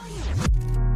Oh, yeah.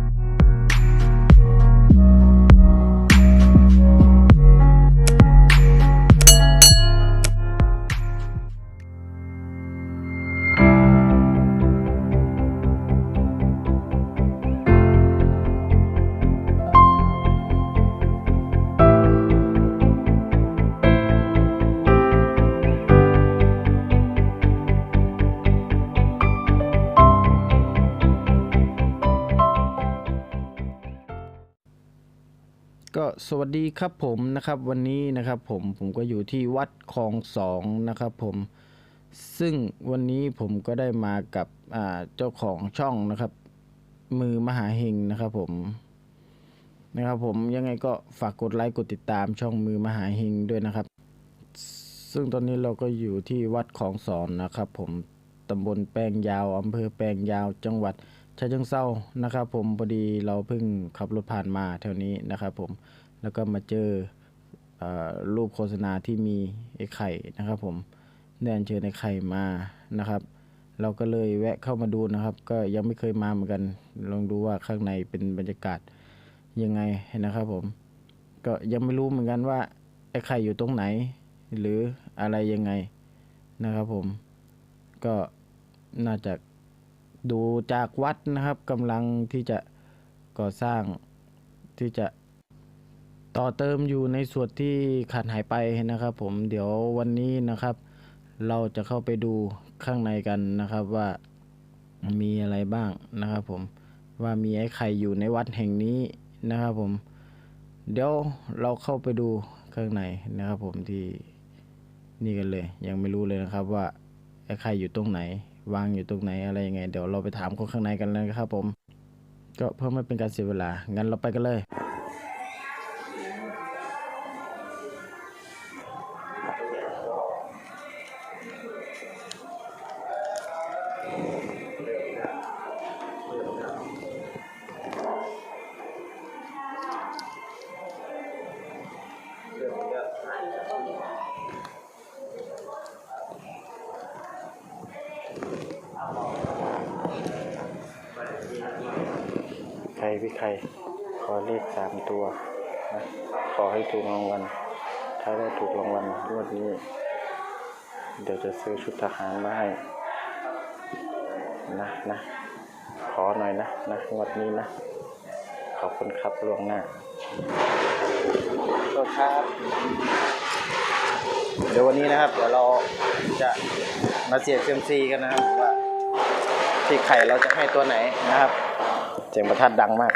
สวัสดีครับผมนะครับวันนี้นะครับผมผมก็อยู่ที่วัดคลองสองนะครับผมซึ่งวันนี้ผมก็ได้มากับเจ้าของช่องนะครับ มือมหาเฮงนะครับผมนะครับผมยังไงก็ฝากกดไลค์กดติดตามช่องมือมหาเฮงด้วยนะครับ ซึ่งตอนนี้เราก็อยู่ที่วัดคลองสอนนะครับ ผมตำบลแปลงยาวอำเภอแปลงยาวจังหวัดฉะเชิงเซานะครับผมพอดีเราเพิ่งขับรถผ่านมาแถวนี้นะครับผม แล้วก็มาเจออรูปโฆษณาที่มีไอ้ไข่นะครับ ผมได้อัญเชิญไอ้ไข่มานะครับ เราก็เลยแวะเข้ามาดูนะครับ ก็ยังไม่เคยมาเหมือนกัน ลองดูว่าข้างในเป็นบรรยากาศยังไงนะครับ ผม ก็ยังไม่รู้เหมือนกันว่าไอ้ไข่อยู่ตรงไหน หรืออะไรยังไงนะครับ ผมก็น่าจะดูจากวัดนะครับกำลังที่จะก่อสร้างที่จะ ต่อเติมอยู่ในส่วนที่ขาดหายไปนะครับผมเดี๋ยววันนี้นะครับ เราจะเข้าไปดูข้างในกันนะครับว่ามีอะไรบ้างนะครับผมว่ามีไอ้ไข่อยู่ในวัดแห่งนี้นะครับผม เดี๋ยวเราเข้าไปดูข้างในนะครับผมที่นี่กันเลย ยังไม่รู้เลยนะครับว่าไอ้ไข่อยู่ตรงไหน วางอยู่ตรงไหนอะไรยังไง เดี๋ยวเราไปถามคนข้างในกันเลยครับผม ก็เพื่อไม่เป็นการเสียเวลางั้นเราไปกันเลย ใครพี่ใคร ขอเลขสามตัวนะขอให้ถูกรางวัล ถ้าได้ถูกรางวัลงวดนี้ เดี๋ยวจะซื้อชุดทหารมาให้ นะนะ ขอหน่อยนะนะงวดนี้นะ ขอบคุณครับล่วงหน้าก็ครับ เดี๋ยววันนี้นะครับ เดี๋ยวเราจะมาเสียบเซยมซีกันนะครับว่า ที่ไข่เราจะให้ตัวไหนนะครับ เสียงประทัดดังมาก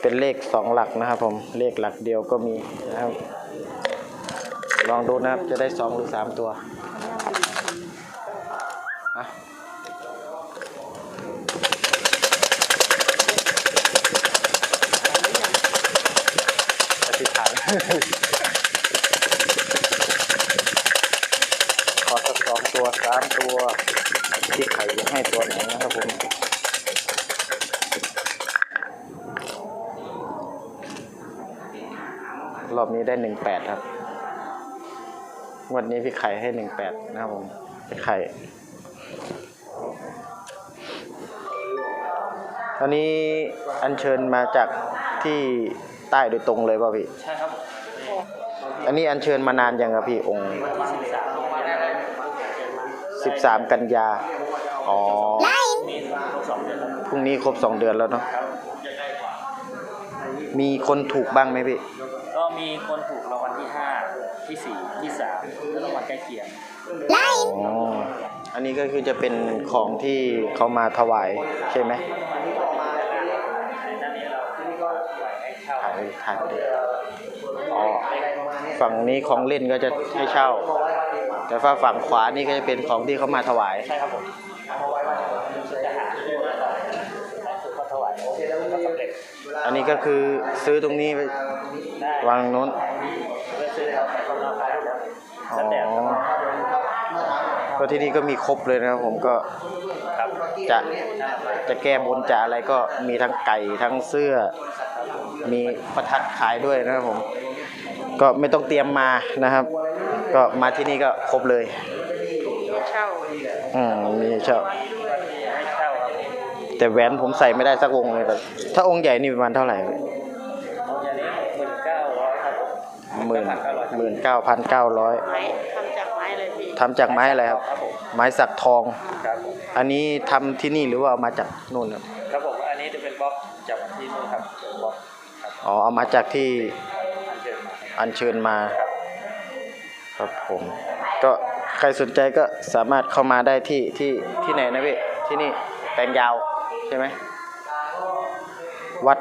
เป็นเลขสองหลักนะครับผม เลขหลักเดียวก็มีนะครับ ลองดูนะครับจะได้สองหรือสามตัวอะอธิษฐาน องตัวสามตัวที่ไข่จะให้ตัวไหนนะครับผมรอบนี้ได้หนึ่งแปดครับงวันนี้พี่ไข่ให้หนึ่งแปดนะครับผมพี่ไข่ ตอนนี้อัญเชิญมาจากที่ใต้โดยตรงเลยป่ะพี่ ใช่ครับอันนี้อัญเชิญมานานยังครับพี่องค์วันที่สามลงม สิบสามกันยา อ๋อ พรุ่งนี้ครบสองเดือนแล้วเนาะ มีคนถูกบ้างไหมพี่ ก็มีคนถูกรางวัลที่ห้าที่สี่ที่สามแล้วรางวัลใกล้เคียงไล่อ๋อ อันนี้ก็คือจะเป็นของที่เขามาถวายใช่ไหมถ่ายถ่ายอ๋ฝั่งนี้ของเล่นก็จะให้เช่า แต่ว่าฝั่งขวานี่ก็จะเป็นของที่เขามาถวาย ใช่ครับผมจะหาตัวต่อให้ถูกก็ถวายก็สำเร็จอันนี้ก็คือซื้อตรงนี้ไปได้วางโน้นเพื่อซื้อเอาไปคนละขายได้แล้วอ๋อแล้วแต่ครับก็ที่นี่ก็มีครบเลยนะครับผมก็ครับจะจะแก้บนจะอะไรก็มีทั้งไก่ทั้งเสื้อ มีประทัดขายด้วยนะครับผม ก็ไม่ต้องเตรียมมานะครับ ก็มาที่นี่ก็ครบเลยเช่าอืมมีเช่าให้เช่าครับแต่แหวนผมใส่ไม่ได้สักวงเลยครับถ้าองค์ใหญ่นี่ประมาณเท่าไหร่อย่างนี้หมื่นเก้าร้อยครับหมื่นหมื่นเก้าพันเก้าร้อยไม้ทำจากไม้เลยพี่ทำจากไม้อะไรครับครับผมไม้สักทอง ครับผมอันนี้ทำที่นี่หรือว่าเอามาจากนู่นครับ ครับผมอันนี้จะเป็นบล็อกจากที่นู่นครับบล็อกครับอ๋อเอามาจากที่อันเชิญมา อัญเชิญมา ครับ ครับผมก็ใครสนใจก็สามารถเข้ามาได้ที่ที่ที่ไหนนะพี่ที่นี่แปลงยาวใช่ไหมวัด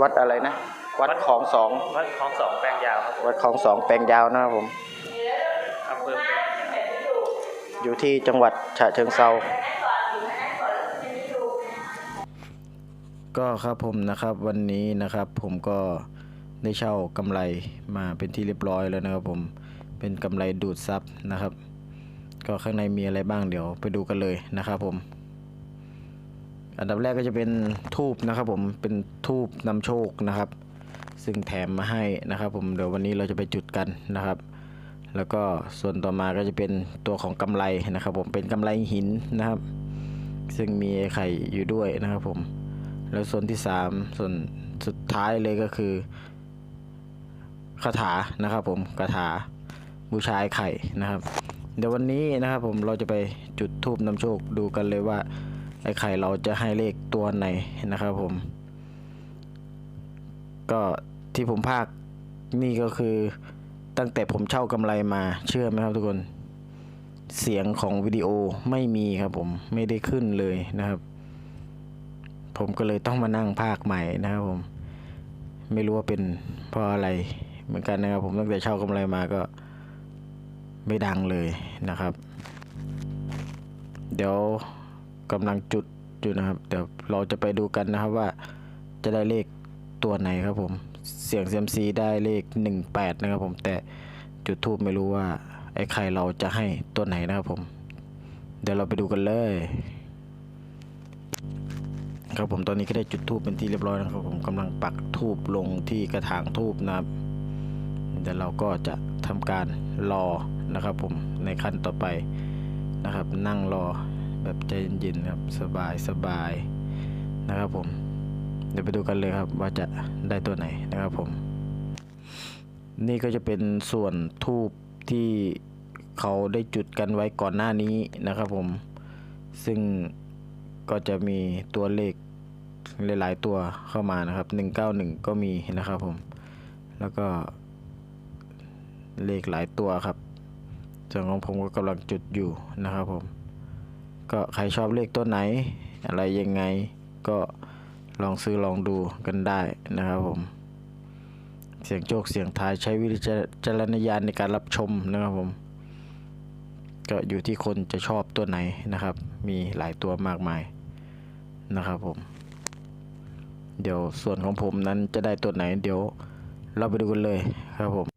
วัดอะไรนะ วัดของสองวัดคลองสองแปลงยาวครับผมวัดของสองแปลงยาวนะครับผมอำเภออยู่ที่จังหวัดฉะเชิงเซาก็ครับผมนะครับวันนี้นะครับผมก็ได้เช่ากำไรมาเป็นที่เรียบร้อยแล้วนะครับผม เป็นกำไรดูดซับนะครับ ก็ข้างในมีอะไรบ้างเดี๋ยวไปดูกันเลยนะครับผม อันดับแรกก็จะเป็นทูบนะครับผมเป็นทูบนำโชคนะครับ ซึ่งแถมมาให้นะครับ ผมเดี๋ยววันนี้เราจะไปจุดกันนะครับ แล้วก็ส่วนต่อมาก็จะเป็นตัวของกำไรนะครับ ผมเป็นกำไรหินนะครับ ซึ่งมีไข่อยู่ด้วยนะครับผมแล้วส่วนที่สามส่วนสุดท้ายเลยก็คือคาถานะครับผมคาถา บูชาไอ้ไข่นะครับ เดี๋ยววันนี้นะครับผมเราจะไปจุดทูบนำโชคดูกันเลยว่าไอ้ไข่เราจะให้เลขตัวไหนนะครับผม ก็ที่ผมพากนี่ก็คือตั้งแต่ผมเช่ากำไรมาเชื่อไหมครับทุกคน เสียงของวิดีโอไม่มีครับผมไม่ได้ขึ้นเลยนะครับ ผมก็เลยต้องมานั่งภาคใหม่นะครับผม ไม่รู้ว่าเป็นเพราะอะไรเหมือนกันนะครับผมตั้งแต่เช่ากำไรมาก็ ไม่ดังเลยนะครับ เดี๋ยวกำลังจุดอยู่นะครับ เดี๋ยวเราจะไปดูกันนะครับว่าจะได้เลขตัวไหนครับผม เสียงเซียมซีได้เลข 18 นะครับผม แต่จุดทูบไม่รู้ว่าไอ้ไข่เราจะให้ตัวไหนนะครับผม เดี๋ยวเราไปดูกันเลย ครับผมตอนนี้ก็ได้จุดทูบเป็นที่เรียบร้อยนะครับผมกำลังปักทูบลงที่กระถางทูบนะครับ เดี๋ยวเราก็จะ ทำการรอนะครับผมในขั้นต่อไปนะครับ นั่งรอแบบใจเย็นๆครับสบายสบายนะครับผมเดี๋ยวไปดูกันเลยครับว่าจะได้ตัวไหนนะครับผม นี่ก็จะเป็นส่วนทูบที่เขาได้จุดกันไว้ก่อนหน้านี้นะครับผม ซึ่งก็จะมีตัวเลขหลาย ๆ ตัวเข้ามานะครับ 191 ก็มีนะครับผม แล้วก็ เลขหลายตัวครับส่วนของผมก็กำลังจุดอยู่นะครับผม ก็ใครชอบเลขตัวไหน อะไรยังไงก็ลองซื้อลองดูกันได้นะครับผม เสียงโจกเสียงทายใช้วิจารณญาณในการรับชมนะครับผม ก็อยู่ที่คนจะชอบตัวไหนนะครับ มีหลายตัวมากมายนะครับผม เดี๋ยวส่วนของผมนั้นจะได้ตัวไหน เดี๋ยวเราไปดูกันเลยครับผม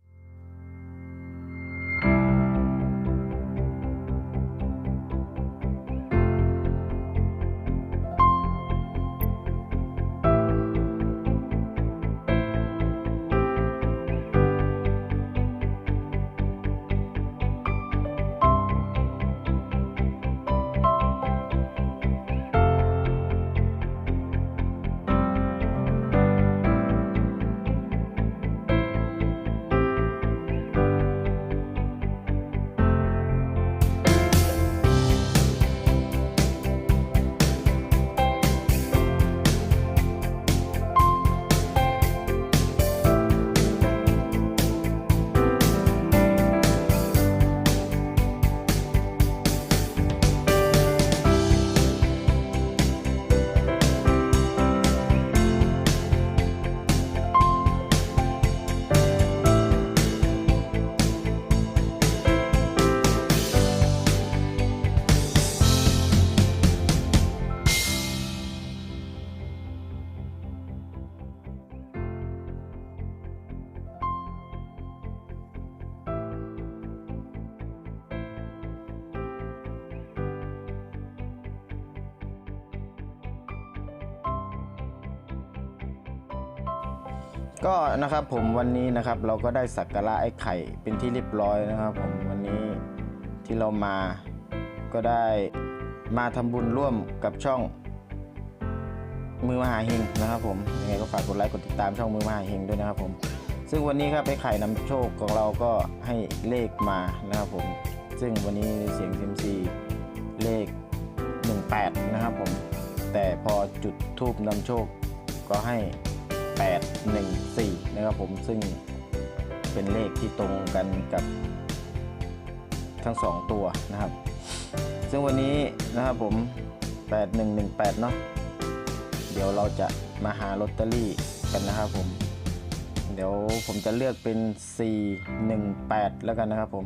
ก็นะครับผมวันนี้นะครับเราก็ได้สักการะไอ้ไข่เป็นที่เรียบร้อยนะครับ ผมวันนี้ที่เรามาก็ได้มาทำบุญร่วมกับช่องมือมหาเฮงนะครับผมยังไงก็ฝากกดไลค์กดติดตามช่องมือมหาเฮงด้วยนะครับผม ซึ่งวันนี้ครับไอ้ไข่นำโชคของเราก็ให้เลขมานะครับผม ซึ่งวันนี้เสียงซิมซีเลข 18 นะครับผม แต่พอจุดทูบนำโชคก็ให้ 814 นะครับผมซึ่งเป็นเลขที่ตรงกันกับทั้งสองตัวนะครับ ซึ่งวันนี้นะครับผม 8118 เนาะเดี๋ยวเราจะมาหาลอตเตอรี่กันนะครับผม เดี๋ยวผมจะเลือกเป็น 418 แล้วกันนะครับผม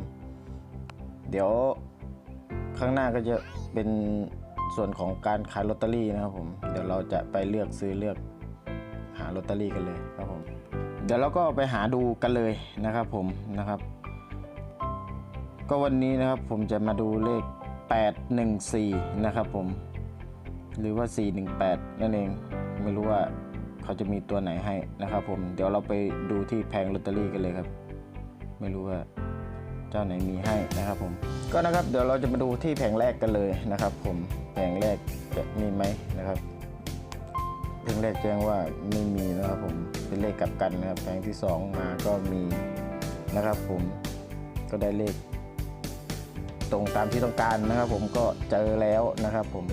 เดี๋ยวข้างหน้าก็จะเป็นส่วนของการขายลอตเตอรี่นะครับผม เดี๋ยวเราจะไปเลือกซื้อเลือก ลอตเตอรี่กันเลยครับผมเดี๋ยวเราก็ไปหาดูกันเลยนะครับผมนะครับ ก็วันนี้นะครับผมจะมาดูเลข 814 นะครับผม หรือว่า 418 นั่นเองไม่รู้ว่าเขาจะมีตัวไหนให้นะครับผม เดี๋ยวเราไปดูที่แผงลอตเตอรี่กันเลยครับ ไม่รู้ว่าเจ้าไหนมีให้นะครับผม ก็นะครับเดี๋ยวเราจะมาดูที่แผงแรกกันเลยนะครับ ผมแผงแรกจะมีไหมนะครับ แผงแรกแจ้งว่าไม่มีนะครับผมเป็นเลขกลับกันนะครับแผงที่สองมาก็มีนะครับผมก็ได้เลข ตรงตามที่ต้องการนะครับ ผมก็เจอแล้วนะครับผม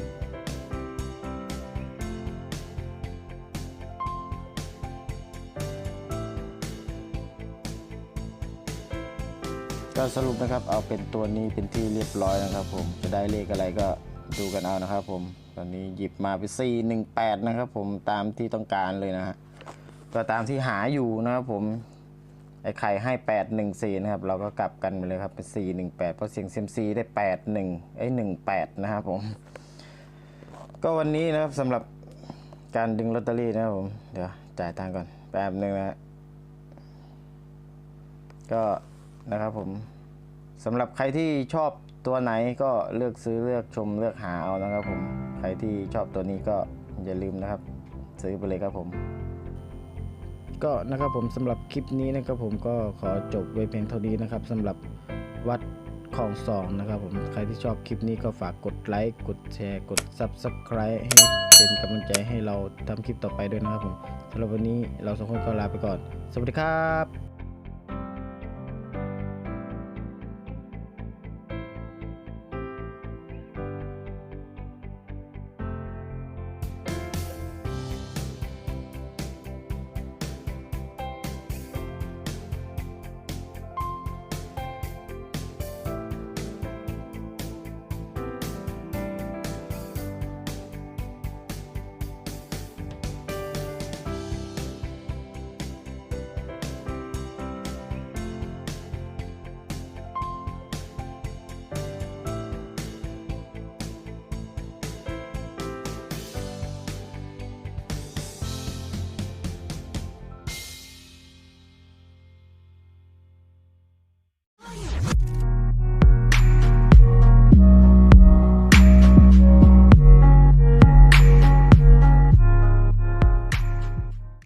ก็สรุปนะครับเอาเป็นตัวนี้เป็นที่เรียบร้อยนะครับ ผมจะได้เลขอะไรก็ ดูกันเอานะครับผม ตอนนี้หยิบมาเป็น4 1 8 นะครับผมตามที่ต้องการเลยนะฮะก็ตามที่หาอยู่นะครับผม ไอ้ไข่ให้ 8 1 4 นะครับ เราก็กลับกันไปเลยครับเป็น4 1 8 เพราะเสียงเซมซีได้ 8 1 ไอ้ 1 8 นะครับผม ก็วันนี้นะครับสำหรับการดึงลอตเตอรี่นะครับผม เดี๋ยวจ่ายตังก่อนแป๊บนึงนะฮะก็นะครับผมสำหรับใครที่ชอบ ตัวไหนก็เลือกซื้อเลือกชมเลือกหาเอานะครับผมใครที่ชอบตัวนี้ก็อย่าลืมนะครับ ซื้อไปเลยครับผม ก็นะครับผมสำหรับคลิปนี้นะครับผมก็ขอจบไว้เพียงเท่านี้นะครับสำหรับวัดของสองนะครับผมใครที่ชอบคลิปนี้ก็ฝากกดไลค์กดแชร์กด Subscribe ให้เป็นกำลังใจให้เราทำคลิปต่อไปด้วยนะครับผมสำหรับวันนี้เราสองคนก็ลาไปก่อน สวัสดีครับ